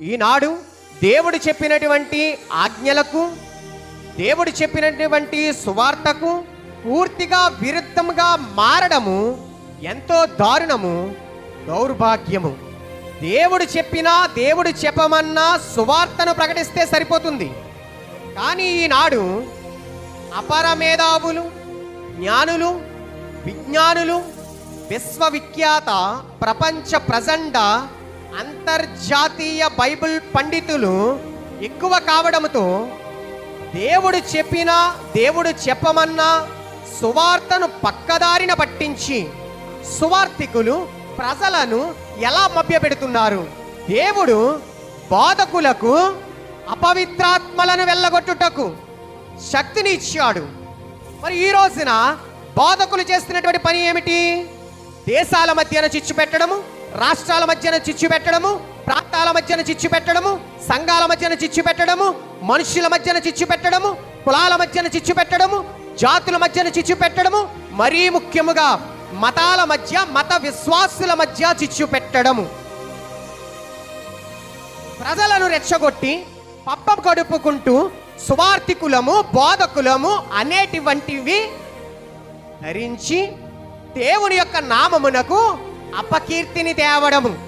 ఈనాడు దేవుడు చెప్పినటువంటి ఆజ్ఞలకు దేవుడు చెప్పినటువంటి సువార్తకు పూర్తిగా విరుద్ధంగా మారడము ఎంతో దారుణము దౌర్భాగ్యము. దేవుడు చెప్పినా దేవుడు చెప్పమన్నా సువార్తను ప్రకటిస్తే సరిపోతుంది. కానీ ఈనాడు అపరమేధావులు జ్ఞానులు విజ్ఞానులు విశ్వవిఖ్యాత ప్రపంచ ప్రజండ అంతర్జాతీయ బైబిల్ పండితులు ఎక్కువ కావడంతో దేవుడు చెప్పినా దేవుడు చెప్పమన్నా సువార్తను పక్కదారిన పట్టించి సువార్థికులు ప్రజలను ఎలా మభ్యపెడుతున్నారు? దేవుడు బాధకులకు అపవిత్రాత్మలను వెళ్ళగొట్టుటకు శక్తిని ఇచ్చాడు. మరి ఈ రోజున బాధకులు చేస్తున్నటువంటి పని ఏమిటి? దేశాల మధ్యన చిచ్చు పెట్టడము రాష్ట్రాల మధ్యన చిచ్చు పెట్టడము ప్రాంతాల మధ్యన చిచ్చు పెట్టడము సంఘాల మధ్యన చిచ్చు పెట్టడము మనుషుల మధ్యన చిచ్చు పెట్టడము కులాల మధ్యన చిచ్చు పెట్టడము జాతుల మధ్యన చిచ్చు పెట్టడము మరీ ముఖ్యముగా మతాల మధ్య మత విశ్వాసుల మధ్య చిచ్చు పెట్టడము. ప్రజలను రెచ్చగొట్టి పప్పం కడుపుకుంటూ సువార్థికులము బోధకులము అనేటివంటివి ధరించి దేవుని యొక్క నామమునకు అపకీర్తిని తేవడము.